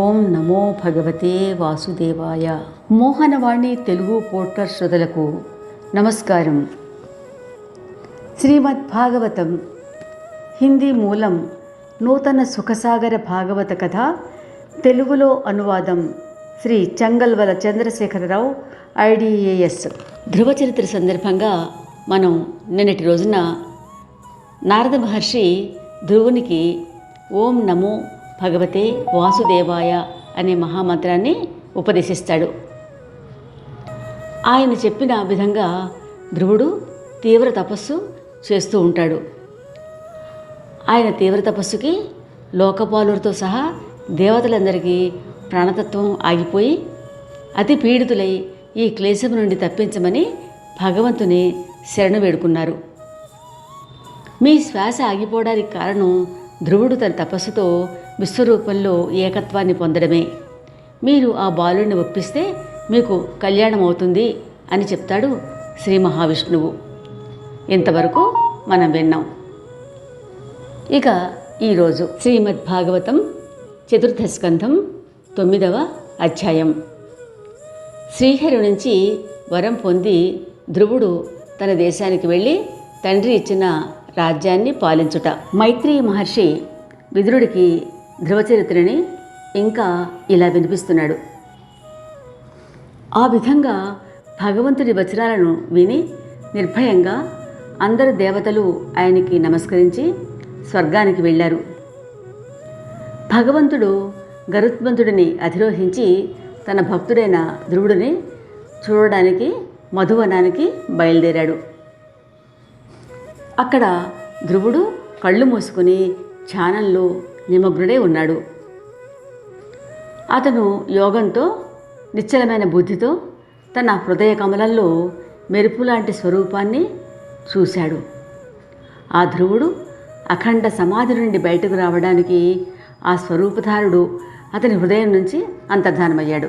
ఓం నమో భగవతే వాసుదేవాయ. మోహనవాణి తెలుగు పోర్టర్ శ్రోతలకు నమస్కారం. శ్రీమద్ భాగవతం హిందీ మూలం నూతన సుఖసాగర భాగవత కథ తెలుగులో అనువాదం శ్రీ చంగల్వల చంద్రశేఖరరావు ఐడిఏఎస్. ధ్రువ చరిత్ర సందర్భంగా మనం నిన్నటి రోజున నారద మహర్షి ధ్రువునికి ఓం నమో భగవతే వాసుదేవాయ అనే మహామంత్రాన్ని ఉపదేశిస్తాడు. ఆయన చెప్పిన విధంగా ధ్రువుడు తీవ్ర తపస్సు చేస్తూ ఉంటాడు. ఆయన తీవ్ర తపస్సుకి లోకపాలులతో సహా దేవతలందరికీ ప్రాణతత్వం ఆగిపోయి అతి పీడితులై ఈ క్లేశము నుండి తప్పించమని భగవంతుని శరణు వేడుకున్నారు. మీ శ్వాస ఆగిపోవడానికి కారణం ధ్రువుడు తన తపస్సుతో విశ్వరూపంలో ఏకత్వాన్ని పొందడమే. మీరు ఆ బాలుడిని ఒప్పిస్తే మీకు కళ్యాణం అవుతుంది అని చెప్తాడు శ్రీ మహావిష్ణువు. ఇంతవరకు మనం విన్నాం. ఇక ఈరోజు శ్రీమద్ భాగవతం చతుర్థ స్కంధం తొమ్మిదవ అధ్యాయం. శ్రీహరి నుంచి వరం పొంది ధ్రువుడు తన దేశానికి వెళ్ళి తండ్రి ఇచ్చిన రాజ్యాన్ని పాలించుట. మైత్రేయ మహర్షి విదురుడికి ధ్రువచరిత్రని ఇంకా ఇలా వినిపిస్తున్నాడు. ఆ విధంగా భగవంతుడి వచనాలను విని నిర్భయంగా అందరు దేవతలు ఆయనకి నమస్కరించి స్వర్గానికి వెళ్ళారు. భగవంతుడు గరుత్మంతుడిని అధిరోహించి తన భక్తుడైన ధ్రువుడిని చూడడానికి మధువనానికి బయలుదేరాడు. అక్కడ ధ్రువుడు కళ్ళు మూసుకుని ధ్యానంలో నిమగ్నుడై ఉన్నాడు. అతను యోగంతో నిశ్చలమైన బుద్ధితో తన హృదయ కమలంలో మెరుపు లాంటి స్వరూపాన్ని చూశాడు. ఆ ధ్రువుడు అఖండ సమాధి నుండి బయటకు రావడానికి ఆ స్వరూపధారుడు అతని హృదయం నుంచి అంతర్ధానమయ్యాడు.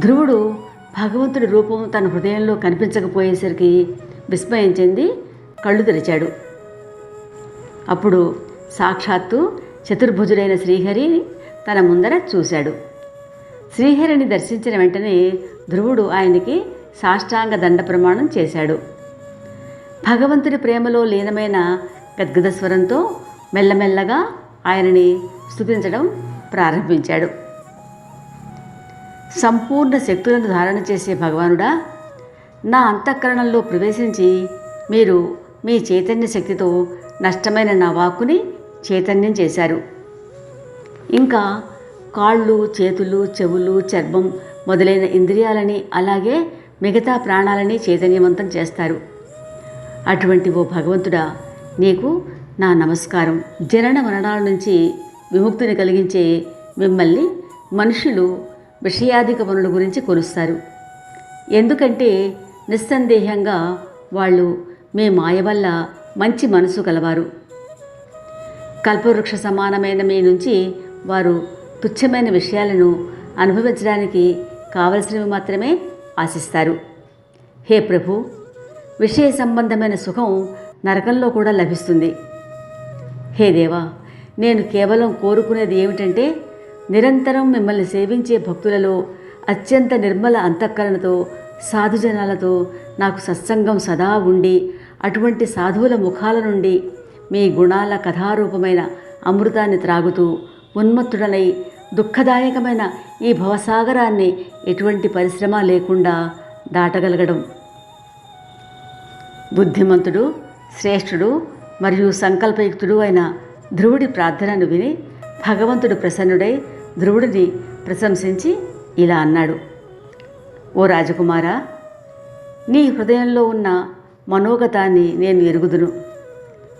ధ్రువుడు భగవంతుడి రూపం తన హృదయంలో కనిపించకపోయేసరికి విస్మయం చెంది కళ్ళు తెరిచాడు. అప్పుడు సాక్షాత్తు చతుర్భుజుడైన శ్రీహరి తన ముందర చూశాడు. శ్రీహరిని దర్శించిన వెంటనే ధ్రువుడు ఆయనకి సాష్టాంగ దండ ప్రమాణం చేశాడు. భగవంతుడి ప్రేమలో లీనమైన గద్గద స్వరంతో మెల్లమెల్లగా ఆయనని స్థుతించడం ప్రారంభించాడు. సంపూర్ణ శక్తులను ధారణ చేసే భగవానుడా నా అంతఃకరణంలో ప్రవేశించి మీరు మీ చైతన్య శక్తితో నష్టమైన నా వాక్కుని చైతన్యం చేశారు. ఇంకా కాళ్ళు చేతులు చెవులు చర్మం మొదలైన ఇంద్రియాలని అలాగే మిగతా ప్రాణాలని చైతన్యవంతం చేస్తారు. అటువంటి ఓ భగవంతుడా నీకు నా నమస్కారం. జనన మరణాల నుంచి విముక్తిని కలిగించే మిమ్మల్ని మనుషులు విషయాధిక పనుల గురించి కొలుస్తారు. ఎందుకంటే నిస్సందేహంగా వాళ్ళు మీ మాయ వల్ల మంచి మనసు కలవారు. కల్పవృక్ష సమానమైన మీ నుంచి వారు తుచ్చమైన విషయాలను అనుభవించడానికి కావలసినవి మాత్రమే ఆశిస్తారు. హే ప్రభు విషయ సంబంధమైన సుఖం నరకంలో కూడా లభిస్తుంది. హే దేవా నేను కేవలం కోరుకునేది ఏమిటంటే నిరంతరం మిమ్మల్ని సేవించే భక్తులలో అత్యంత నిర్మల అంతఃకరణతో సాధుజనాలతో నాకు సత్సంగం సదా ఉండి అటువంటి సాధువుల ముఖాల నుండి మీ గుణాల కథారూపమైన అమృతాన్ని త్రాగుతూ ఉన్మత్తుడనై దుఃఖదాయకమైన ఈ భవసాగరాన్ని ఎటువంటి పరిశ్రమ లేకుండా దాటగలగడం. బుద్ధిమంతుడు శ్రేష్ఠుడు మరియు సంకల్పయుక్తుడు అయిన ధ్రువుడి ప్రార్థనను విని భగవంతుడు ప్రసన్నుడై ధ్రువుడిని ప్రశంసించి ఇలా అన్నాడు. ఓ రాజకుమారా నీ హృదయంలో ఉన్న మనోగతాన్ని నేను ఎరుగుదును.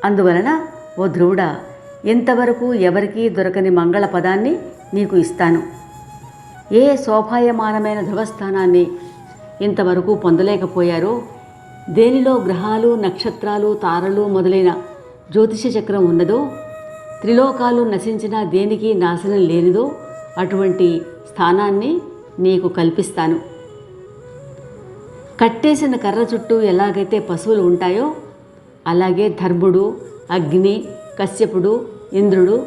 అందువలన ఓ ధ్రువుడా ఇంతవరకు ఎవరికీ దొరకని మంగళ పదాన్ని నీకు ఇస్తాను? ఏ శోభాయమానమైన ధ్రువస్థానాన్ని ఇంతవరకు పొందలేకపోయారో దేనిలో గ్రహాలు నక్షత్రాలు తారలు మొదలైన జ్యోతిష చక్రం ఉన్నదో త్రిలోకాలు నశించిన దేనికి నాశనం లేనిదో అటువంటి స్థానాన్ని నీకు కల్పిస్తాను. కట్టేసిన కర్ర చుట్టూ ఎలాగైతే పశువులు ఉంటాయో అలాగే ధర్ముడు అగ్ని కశ్యపుడు ఇంద్రుడు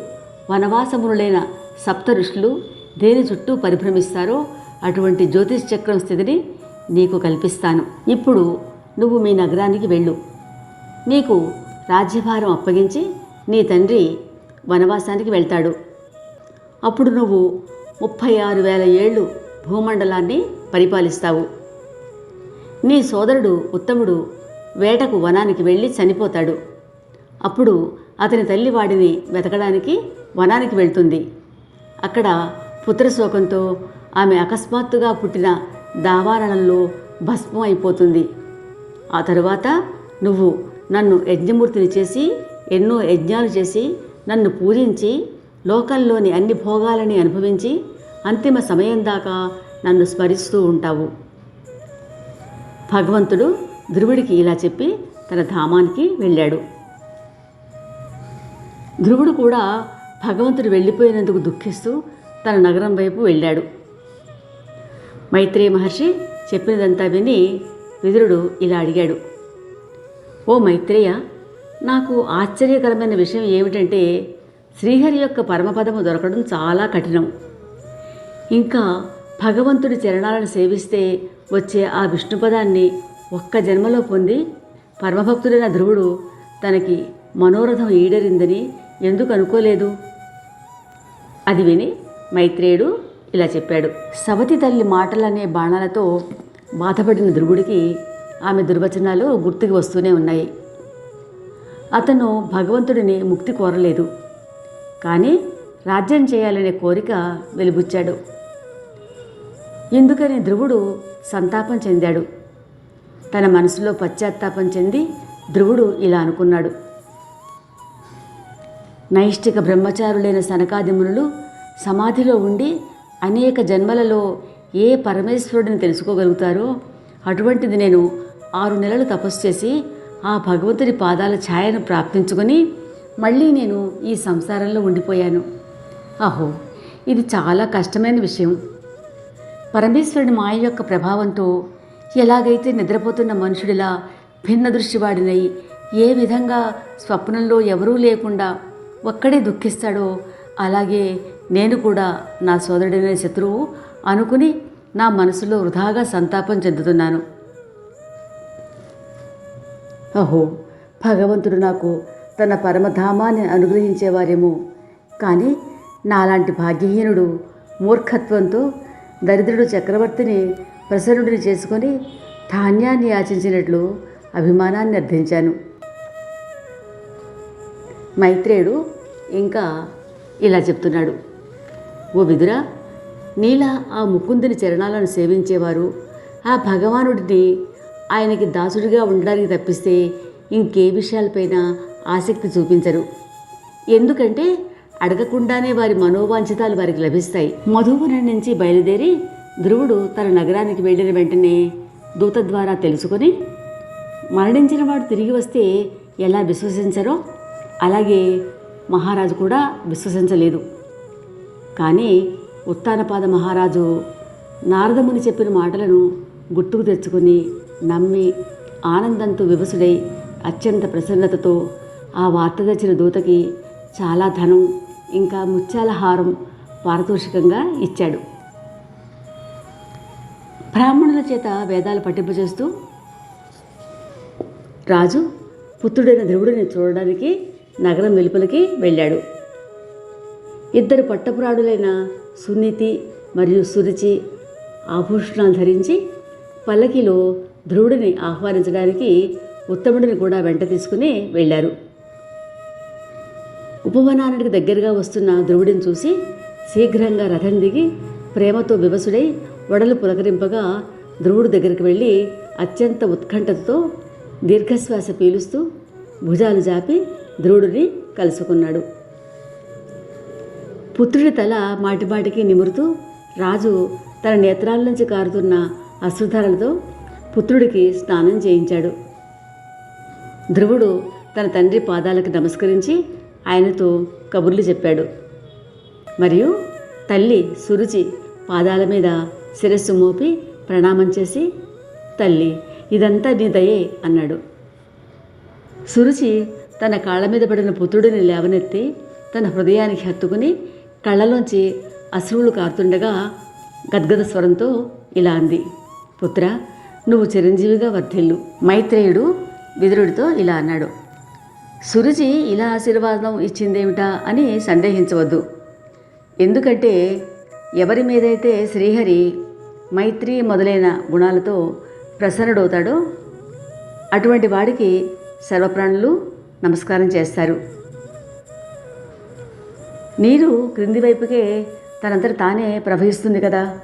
వనవాసములైన సప్త ఋషులు దేని చుట్టూ పరిభ్రమిస్తారో అటువంటి జ్యోతిష్ చక్రం స్థితిని నీకు కల్పిస్తాను. ఇప్పుడు నువ్వు మీ నగరానికి వెళ్ళు. నీకు రాజ్యభారం అప్పగించి నీ తండ్రి వనవాసానికి వెళ్తాడు. అప్పుడు నువ్వు ముప్పై ఆరు వేల ఏళ్ళు భూమండలాన్ని పరిపాలిస్తావు. నీ సోదరుడు ఉత్తముడు వేటకు వనానికి వెళ్ళి చనిపోతాడు. అప్పుడు అతని తల్లి వాడిని వెతకడానికి వనానికి వెళ్తుంది. అక్కడ పుత్రశోకంతో ఆమె అకస్మాత్తుగా పుట్టిన దావారణంలో భస్మం అయిపోతుంది. ఆ తరువాత నువ్వు నన్ను యజ్ఞమూర్తిని చేసి ఎన్నో యజ్ఞాలు చేసి నన్ను పూజించి లోకంలోని అన్ని భోగాలని అనుభవించి అంతిమ సమయం దాకా నన్ను స్మరిస్తూ ఉంటావు. భగవంతుడు ధ్రువుడికి ఇలా చెప్పి తన ధామానికి వెళ్ళాడు. ధ్రువుడు కూడా భగవంతుడు వెళ్ళిపోయినందుకు దుఃఖిస్తూ తన నగరం వైపు వెళ్ళాడు. మైత్రేయ మహర్షి చెప్పినదంతా విని విదురుడు ఇలా అడిగాడు. ఓ మైత్రేయ నాకు ఆశ్చర్యకరమైన విషయం ఏమిటంటే శ్రీహరి యొక్క పరమపదము దొరకడం చాలా కఠినం. ఇంకా భగవంతుడి చరణాలను సేవిస్తే వచ్చే ఆ విష్ణుపదాన్ని ఒక్క జన్మలో పొంది పరమభక్తుడైన ధ్రువుడు తనకి మనోరథం ఈడరిందని ఎందుకు అనుకోలేదు? అది విని మైత్రేయుడు ఇలా చెప్పాడు. సవతి తల్లి మాటలనే బాణాలతో బాధపడిన ధ్రువుడికి ఆమె దుర్వచనాలు గుర్తుకు వస్తూనే ఉన్నాయి. అతను భగవంతుడిని ముక్తి కోరలేదు. కానీ రాజ్యం చేయాలనే కోరిక వెలిబుచ్చాడు. ఎందుకని ధ్రువుడు సంతాపం చెందాడు? తన మనసులో పశ్చాత్తాపం చెంది ధ్రువుడు ఇలా అనుకున్నాడు. నైష్టిక బ్రహ్మచారులైన సనకాదిమునులు సమాధిలో ఉండి అనేక జన్మలలో ఏ పరమేశ్వరుడిని తెలుసుకోగలుగుతారో అటువంటిది నేను ఆరు నెలలు తపస్సు చేసి ఆ భగవంతుడి పాదాల ఛాయను ప్రాప్తించుకొని మళ్ళీ నేను ఈ సంసారంలో ఉండిపోయాను. అహో ఇది చాలా కష్టమైన విషయం. పరమేశ్వరుడి మాయ యొక్క ప్రభావంతో ఎలాగైతే నిద్రపోతున్న మనుషుడిలా భిన్న దృష్టివాడినై ఏ విధంగా స్వప్నంలో ఎవరూ లేకుండా ఒక్కడే దుఃఖిస్తాడో అలాగే నేను కూడా నా సోదరుడైన శత్రువు అనుకుని నా మనసులో వృధాగా సంతాపం చెందుతున్నాను. అహో భగవంతుడు నాకు తన పరమధామాన్ని అనుగ్రహించేవారేమో. కానీ నాలాంటి భాగ్యహీనుడు మూర్ఖత్వంతో దరిద్రుడు చక్రవర్తిని ప్రసన్నుడిని చేసుకొని ధాన్యాన్ని యాచించినట్లు అభిమానాన్ని అర్థించాను. మైత్రేయుడు ఇంకా ఇలా చెప్తున్నాడు. ఓ విదురా నీలా ఆ ముకుందుని చరణాలను సేవించేవారు ఆ భగవానుడిని ఆయనకి దాసుడిగా ఉండడానికి తప్పిస్తే ఇంకే విషయాలపైన ఆసక్తి చూపించరు. ఎందుకంటే అడగకుండానే వారి మనోవాంఛితాలు వారికి లభిస్తాయి. మధువనం నుంచి బయలుదేరి ధ్రువుడు తన నగరానికి వెళ్ళిన వెంటనే దూత ద్వారా తెలుసుకొని మరణించిన వాడు తిరిగి వస్తే ఎలా విశ్వసించరో అలాగే మహారాజు కూడా విశ్వసించలేదు. కానీ ఉత్తానపాద మహారాజు నారదముని చెప్పిన మాటలను గుర్తుకు తెచ్చుకొని నమ్మి ఆనందంతో వివసుడై అత్యంత ప్రసన్నతతో ఆ వార్త తెచ్చిన దూతకి చాలా ధనం ఇంకా ముత్యాల హారం పారితోషికంగా ఇచ్చాడు. బ్రాహ్మణుల చేత వేదాలు పట్టింపజేస్తూ రాజు పుత్రుడైన ధ్రువుడిని చూడడానికి నగరం వెలుపలికి వెళ్ళాడు. ఇద్దరు పట్టపురాడులైన సునీతి మరియు సురుచి ఆభూషణాలు ధరించి పల్లకిలో ధ్రువుడిని ఆహ్వానించడానికి ఉత్తముడిని కూడా వెంట తీసుకుని వెళ్ళారు. ఉపవనానికి దగ్గరగా వస్తున్న ధ్రువుడిని చూసి శీఘ్రంగా రథం దిగి ప్రేమతో వివసుడై వడలు పులకరింపగా ధ్రువుడు దగ్గరికి వెళ్ళి అత్యంత ఉత్కంఠతతో దీర్ఘశ్వాస పీలుస్తూ భుజాలు జాపి ధ్రువుడిని కలుసుకున్నాడు. పుత్రుడి తల మాటిమాటికి నిమురుతూ రాజు తన నేత్రాల నుంచి కారుతున్న అశ్రుధారలతో పుత్రుడికి స్నానం చేయించాడు. ధ్రువుడు తన తండ్రి పాదాలకు నమస్కరించి ఆయనతో కబుర్లు చెప్పాడు. మరియు తల్లి సురుచి పాదాల మీద శిరస్సు మోపి ప్రణామం చేసి తల్లి ఇదంతా నీ దయే అన్నాడు. సురుచి తన కాళ్ళ మీద పడిన పుత్రుడిని లేవనెత్తి తన హృదయానికి హత్తుకుని కళ్ళలోంచి అశ్రువులు కారుతుండగా గద్గద స్వరంతో ఇలా అంది పుత్ర నువ్వు చిరంజీవిగా వర్ధిల్లు మైత్రేయుడు విదురుడితో ఇలా అన్నాడు. సురుచి ఇలా ఆశీర్వాదం ఇచ్చిందేమిటా అని సందేహించవద్దు. ఎందుకంటే ఎవరి మీదైతే శ్రీహరి మైత్రి మొదలైన గుణాలతో ప్రసన్నుడవుతాడో అటువంటి వాడికి సర్వప్రాణులు నమస్కారం చేస్తారు. నీరు క్రింది వైపుకే తనంతట తానే ప్రవహిస్తుంది కదా.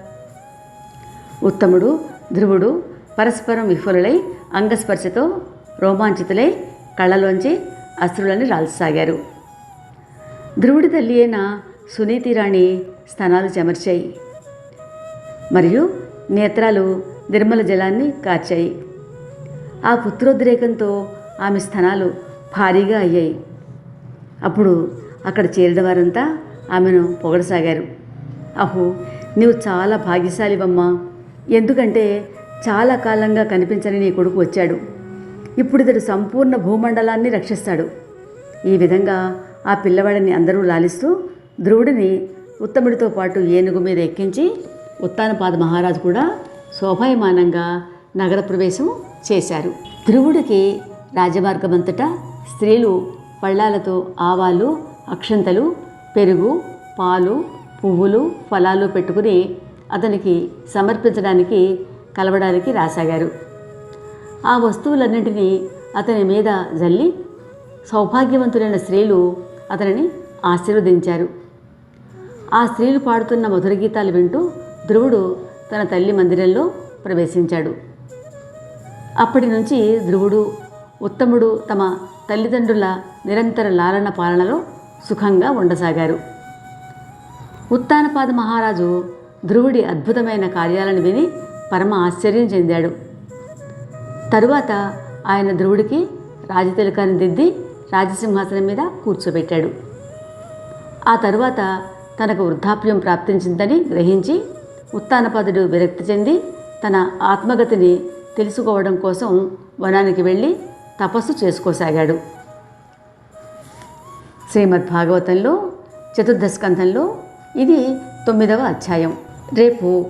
ఉత్తముడు ధ్రువుడు పరస్పరం విఫులై అంగస్పర్శతో రోమాంచితులై కళ్ళలోంచి అశ్రులని రాల్చసాగారు. ధ్రువుడి తల్లి అయిన సునీతి రాణి స్తనాలు చెమర్చాయి. మరియు నేత్రాలు నిర్మల జలాన్ని కార్చాయి. ఆ పుత్రోద్రేకంతో ఆమె స్థనాలు భారీగా అయ్యాయి. అప్పుడు అక్కడ చేరిన వారంతా ఆమెను పొగడసాగారు. అహో నీవు చాలా భాగ్యశాలివమ్మా. ఎందుకంటే చాలా కాలంగా కనిపించని నీ కొడుకు వచ్చాడు. ఇప్పుడు ఇతడు సంపూర్ణ భూమండలాన్ని రక్షిస్తాడు. ఈ విధంగా ఆ పిల్లవాడిని అందరూ లాలిస్తూ ధ్రువుడిని ఉత్తముడితో పాటు ఏనుగు మీద ఎక్కించి ఉత్తానపాద మహారాజు కూడా శోభాయమానంగా నగర ప్రవేశం చేశారు. ధ్రువుడికి రాజమార్గమంతటా స్త్రీలు పళ్ళాలతో ఆవాలు అక్షంతలు పెరుగు పాలు పువ్వులు ఫలాలు పెట్టుకుని అతనికి సమర్పించడానికి కలవడానికి రాసాగారు. ఆ వస్తువులన్నింటినీ అతని మీద జల్లి సౌభాగ్యవంతులైన స్త్రీలు అతనిని ఆశీర్వదించారు. ఆ స్త్రీలు పాడుతున్న మధుర గీతాలు వింటూ ధ్రువుడు తన తల్లి మందిరంలో ప్రవేశించాడు. అప్పటి నుంచి ధ్రువుడు ఉత్తముడు తమ తల్లిదండ్రుల నిరంతర లాలన పాలనలో సుఖంగా ఉండసాగారు. ఉత్తానపాద మహారాజు ధ్రువుడి అద్భుతమైన కార్యాలను విని పరమ ఆశ్చర్యం చెందాడు. తరువాత ఆయన ధ్రువుడికి రాజతిలకాన్ని దిద్ది రాజసింహాసనం మీద కూర్చోబెట్టాడు. ఆ తరువాత తనకు వృద్ధాప్యం ప్రాప్తించిందని గ్రహించి ఉత్తానపదుడు విరక్తి చెంది తన ఆత్మగతిని తెలుసుకోవడం కోసం వనానికి వెళ్ళి తపస్సు చేసుకోసాగాడు. శ్రీమద్ భాగవతంలో చతుర్థ స్కంధంలో ఇది తొమ్మిదవ అధ్యాయం. రేపు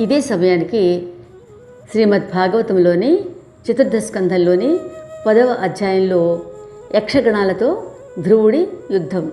ఇదే సమయానికి శ్రీమద్ భాగవతంలోని చతుర్థ స్కంధంలోని పదవ అధ్యాయంలో యక్షగణాలతో ధ్రువుడి యుద్ధం.